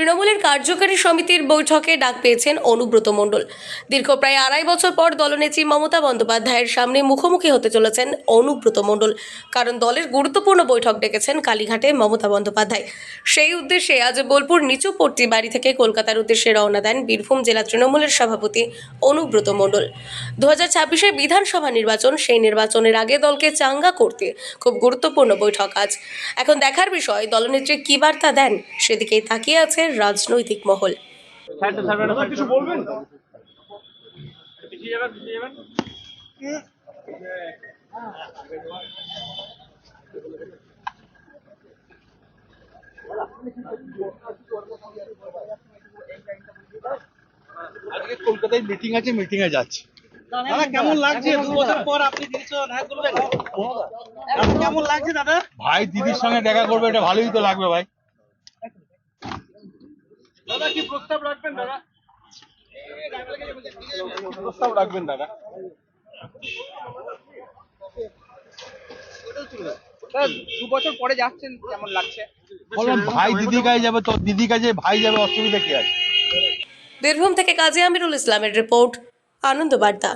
তৃণমূলের কার্যকারী সমিতির বৈঠকে ডাক পেয়েছেন অনুব্রত মণ্ডল। দীর্ঘ প্রায় আড়াই বছর পর দলনেত্রী মমতা বন্দ্যোপাধ্যায়ের সামনে মুখোমুখি হতে চলেছেন অনুব্রত মণ্ডল, কারণ দলের গুরুত্বপূর্ণ বৈঠক ডেকেছেন কালীঘাটে মমতা বন্দ্যোপাধ্যায়। সেই উদ্দেশ্যে আজ বোলপুর নিচুপট্টি বাড়ি থেকে কলকাতার উদ্দেশ্যে রওনা দেন বীরভূম জেলা তৃণমূলের সভাপতি অনুব্রত মণ্ডল। দু হাজার ছাব্বিশে বিধানসভা নির্বাচন, সেই নির্বাচনের আগে দলকে চাঙ্গা করতে খুব গুরুত্বপূর্ণ বৈঠক আজ। এখন দেখার বিষয়, দলনেত্রী কী বার্তা দেন? সেদিকেই তাকিয়ে আছে রাজনৈতিক মহল। আজকে কলকাতায় মিটিং আছে মিটিং এ যাচ্ছি। দাদা কেমন লাগছে? দু বছর পর আপনি বলবেন দাদা কেমন লাগছে দাদা? ভাই দিদির সঙ্গে দেখা করবে এটা ভালোই তো লাগবে ভাই। দাদা কি প্রস্তাব রাখবেন দাদা? প্রস্তাব রাখবেন দাদা। দু বছর পরে যাচ্ছেন কেমন লাগছে? বললাম ভাই দিদি কাছে যাবে তো দিদি কাছে ভাই যাবে অসুবিধা কি আছে? বীরভূম থেকে কাজী আমিরুল ইসলামের রিপোর্ট আনন্দ বার্তা।